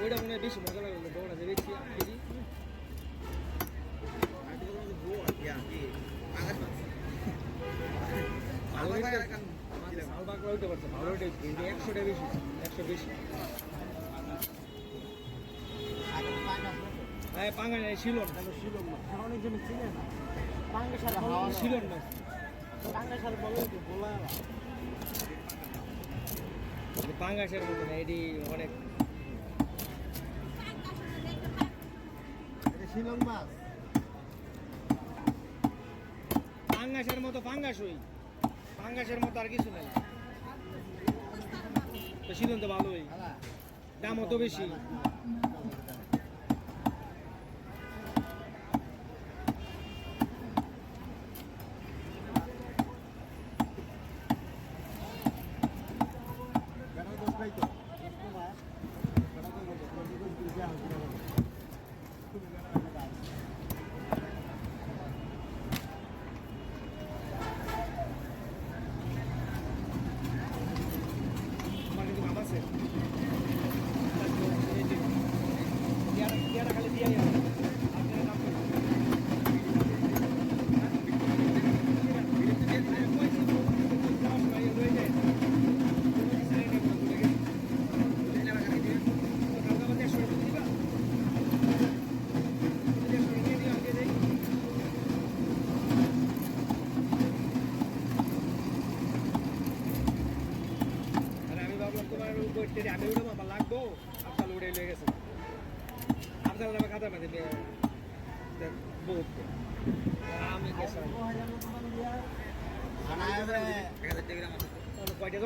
ওইটা মনে হয় বেশি মজা লাগল বড়টা যে দেখছি এক কেজি একশোটা বেশি একশো বেশি হ্যাঁ পাঙ্গা নেই শিলন না। শিলন মাছ পাঙ্গাসার মতো না। এটি অনেক। শিলং মাছ। পাঙ্গাসের মতো পাঙ্গাস ওই পাঙ্গাসের মতো আর কিছু নাই। তো শিলন তো ভালোই। দামও তো বেশি। বইতে আমি উঠে আমার লাগবো। আপনার উঠে লেগে গেছে। আপনার নামে খাতা পাতে বহুত আমি কয়টা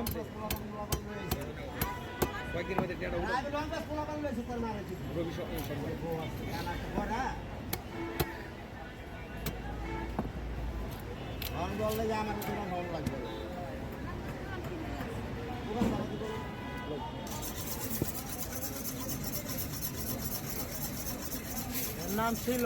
মধ্যে রবি স- এই সোমবার। যে আমার ভালো লাগবে নাম ছিল